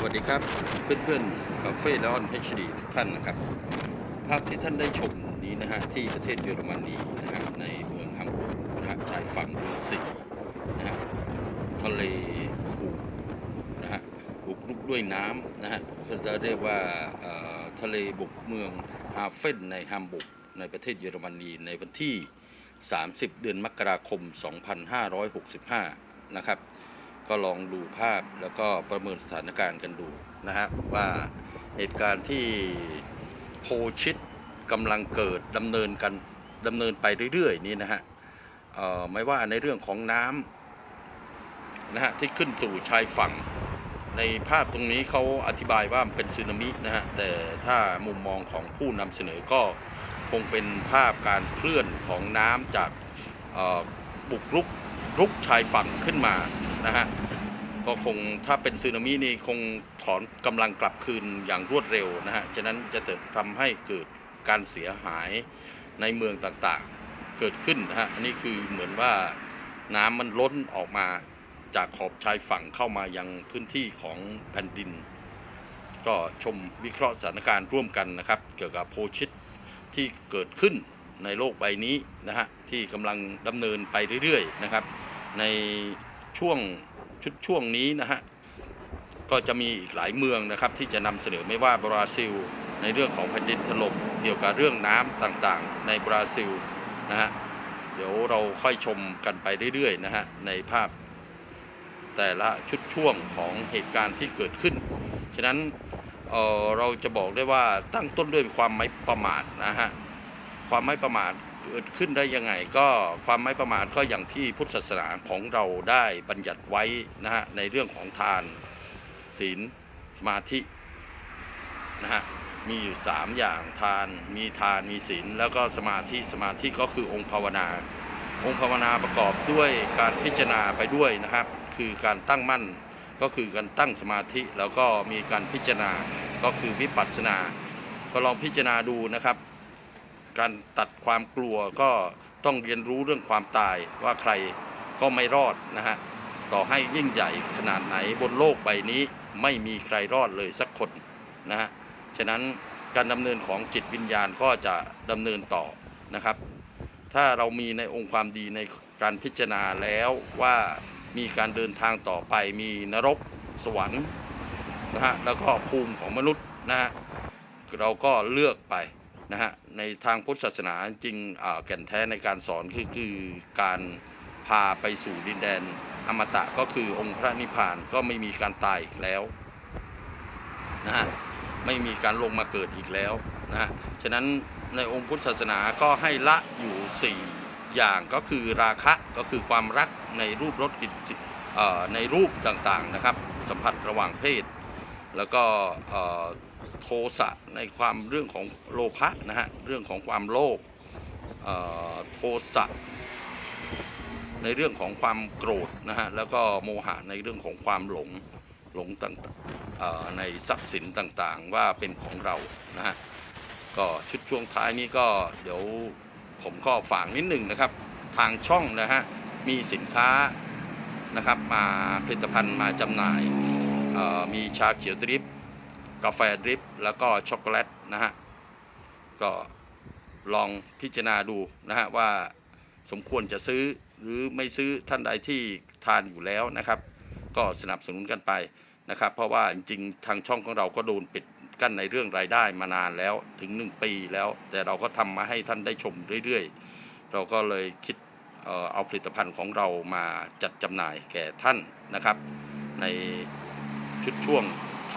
สวัสดีครับเพื่อนๆคาเฟ่ดอนเฮชดีทุกท่านนะครับ ภาพที่ท่านได้ชมนี้นะฮะที่ประเทศเยอรมนีนะฮะในเมืองฮัมบูร์กนะฮะชายฝั่งเรือสีนะฮะทะเลถูกนะฮะบุกรุกด้วยน้ำนะฮะจะเรียกว่าเอ่อทะเลบุกเมืองฮาเฟนในฮัมบูร์กในประเทศเยอรมนีในวันที่ 30 เดือนมกราคม 2565 นะครับ ก็ลองดูภาพแล้วก็ประเมินสถานการณ์กันดูนะฮะว่าเหตุการณ์ที่โพชิดกำลังเกิดดำเนินกันดำเนินไปเรื่อยๆนี้นะฮะไม่ว่าในเรื่องของน้ำนะฮะที่ขึ้นสู่ชายฝั่ง ในภาพตรงนี้เขาอธิบายว่าเป็นสึนามินะฮะแต่ถ้ามุมมองของผู้นำเสนอก็คงเป็นภาพการเคลื่อนของน้ำจากบุกรุก รุกชายฝั่งขึ้นมานะฮะก็คงถ้าเป็นสึนามินี่คงถอนกำลังกลับคืนอย่างรวดเร็วนะฮะฉะนั้นจะทำให้เกิดการเสียหายในเมืองต่างๆ เกิดขึ้นนะฮะอันนี้คือเหมือนว่าน้ำมันล้นออกมาจากขอบชายฝั่งเข้ามายังพื้นที่ของแผ่นดิน ก็ชมวิเคราะห์สถานการณ์ร่วมกันนะครับ เกี่ยวกับโพชิตที่เกิดขึ้นในโลกใบนี้นะฮะที่กำลังดำเนินไปเรื่อยๆนะครับ ในช่วงชุดช่วงนี้นะฮะก็จะมีอีกหลายเมืองนะครับ ที่จะนำเสนอไม่ว่าบราซิล ในเรื่องของแผ่นดินถล่มเกี่ยวกับเรื่องน้ำต่างๆ ในบราซิลนะฮะเดี๋ยวเราค่อยชมกันไปเรื่อยๆนะฮะในภาพแต่ละชุดช่วงของเหตุการณ์ที่เกิดขึ้น ฉะนั้นเออเราจะบอกได้ว่าตั้งต้นด้วยความไม่ประมาทนะฮะความไม่ประมาท เกิดขึ้นได้ยังไง ก็ความไม่ประมาทก็อย่างที่พุทธศาสนาของเราได้บัญญัติไว้นะฮะในเรื่องของทานศีลสมาธินะฮะมีอยู่สามอย่างทานมีทานมีศีลแล้วก็สมาธิสมาธิก็คือองค์ภาวนา องค์ภาวนาประกอบด้วยการพิจารณาไปด้วยนะครับ คือการตั้งมั่นก็คือการตั้งสมาธิแล้วก็มีการพิจารณาก็คือวิปัสสนา ก็ลองพิจารณาดูนะครับ การตัดความกลัวก็ต้องเรียนรู้เรื่องความตายว่าใครก็ไม่รอดนะฮะต่อให้ยิ่งใหญ่ขนาดไหนบนโลกใบนี้ไม่มีใครรอดเลยสักคนนะฮะฉะนั้นการดำเนินของจิตวิญญาณก็จะดำเนินต่อนะครับ ถ้าเรามีในองค์ความดีในการพิจารณาแล้วว่ามีการเดินทางต่อไปมีนรกสวรรค์นะฮะแล้วก็ภูมิของมนุษย์นะฮะเราก็เลือกไป นะฮะในทางพุทธศาสนาจริงแก่นแท้ในการสอนคือคือการพาไปสู่ดินแดนอมตะก็คือองค์พระนิพพานก็ไม่มีการตายอีกแล้วนะฮะไม่มีการลงมาเกิดอีกแล้วนะฮะฉะนั้นในองค์พุทธศาสนาก็ให้ละอยู่ 4 อย่างก็คือราคะก็คือความรักในรูปรสกลิ่นเอ่อในรูปต่างๆนะครับ สัมผัสระหว่างเพศ แล้วก็ โทสะในความเรื่องของโลภะนะฮะเรื่องของความโลภโทสะในเรื่องของความโกรธนะฮะแล้วก็โมหะในเรื่องของความหลงหลงต่างๆในทรัพย์สินต่างๆว่าเป็นของเรานะฮะก็ชุดช่วงท้ายนี้ก็เดี๋ยวผมก็ฝากนิดหนึ่งนะครับ ทางช่องนะฮะมีสินค้านะครับมาผลิตภัณฑ์มาจำหน่ายมีชาเขียวดริป กาแฟดริปแล้วก็ช็อกโกแลตนะฮะก็ลองพิจารณาดูนะฮะว่าสมควรจะซื้อหรือไม่ซื้อท่านใดที่ทานอยู่แล้วนะครับ ก็สนับสนุนกันไปนะครับ เพราะว่าจริงๆทางช่องของเราก็โดนปิดกั้นในเรื่องรายได้มานานแล้วถึง 1 ปีแล้ว แต่เราก็ทำมาให้ท่านได้ชมเรื่อยๆ เราก็เลยคิดเออเอาผลิตภัณฑ์ของเรามาจัดจำหน่ายแก่ท่านนะครับ ในชุดช่วง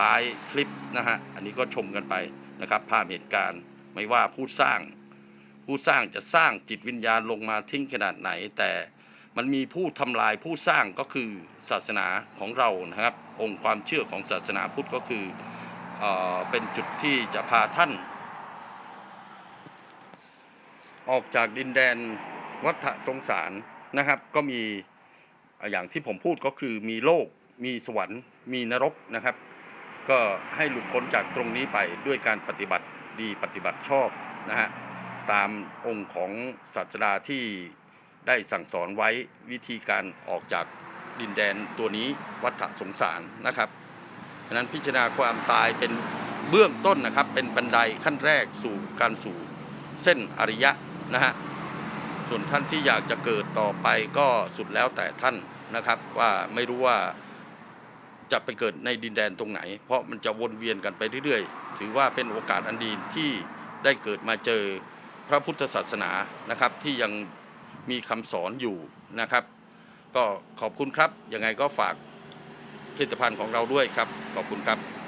ท้ายคลิปนะฮะ อันนี้ก็ชมกันไปนะครับภาพเหตุการณ์ไม่ว่าผู้สร้าง ผู้สร้างจะสร้างจิตวิญญาณลงมาทิ้งขนาดไหน แต่มันมีผู้ทำลายผู้สร้างก็คือศาสนาของเรานะครับ องค์ความเชื่อของศาสนาพุทธก็คือเออเป็นจุดที่จะพาท่าน ออกจากดินแดนวัฏสงสารนะครับ ก็มีอย่างที่ผมพูดก็คือมีโลก มีสวรรค์ มีนรกนะครับ ก็ให้หลุดพ้นจากตรงนี้ไปด้วยการปฏิบัติดีปฏิบัติชอบนะฮะตามองค์ของศาสดาที่ได้สั่งสอนไว้วิธีการออกจากดินแดนตัวนี้วัฏสงสารนะครับฉะนั้นพิจารณาความตายเป็นเบื้องต้นนะครับ เป็นบันไดขั้นแรกสู่การสู่เส้นอริยะนะฮะส่วนท่านที่อยากจะเกิดต่อไปก็สุดแล้วแต่ท่านนะครับว่าไม่รู้ว่า จะไปเกิดในดินแดนตรงไหน เพราะมันจะวนเวียนกันไปเรื่อยๆ ถือว่าเป็นโอกาสอันดีที่ได้เกิดมาเจอพระพุทธศาสนานะครับ ที่ยังมีคำสอนอยู่นะครับ ก็ขอบคุณครับยังไงก็ฝากผลิตภัณฑ์ของเราด้วยครับ ขอบคุณครับ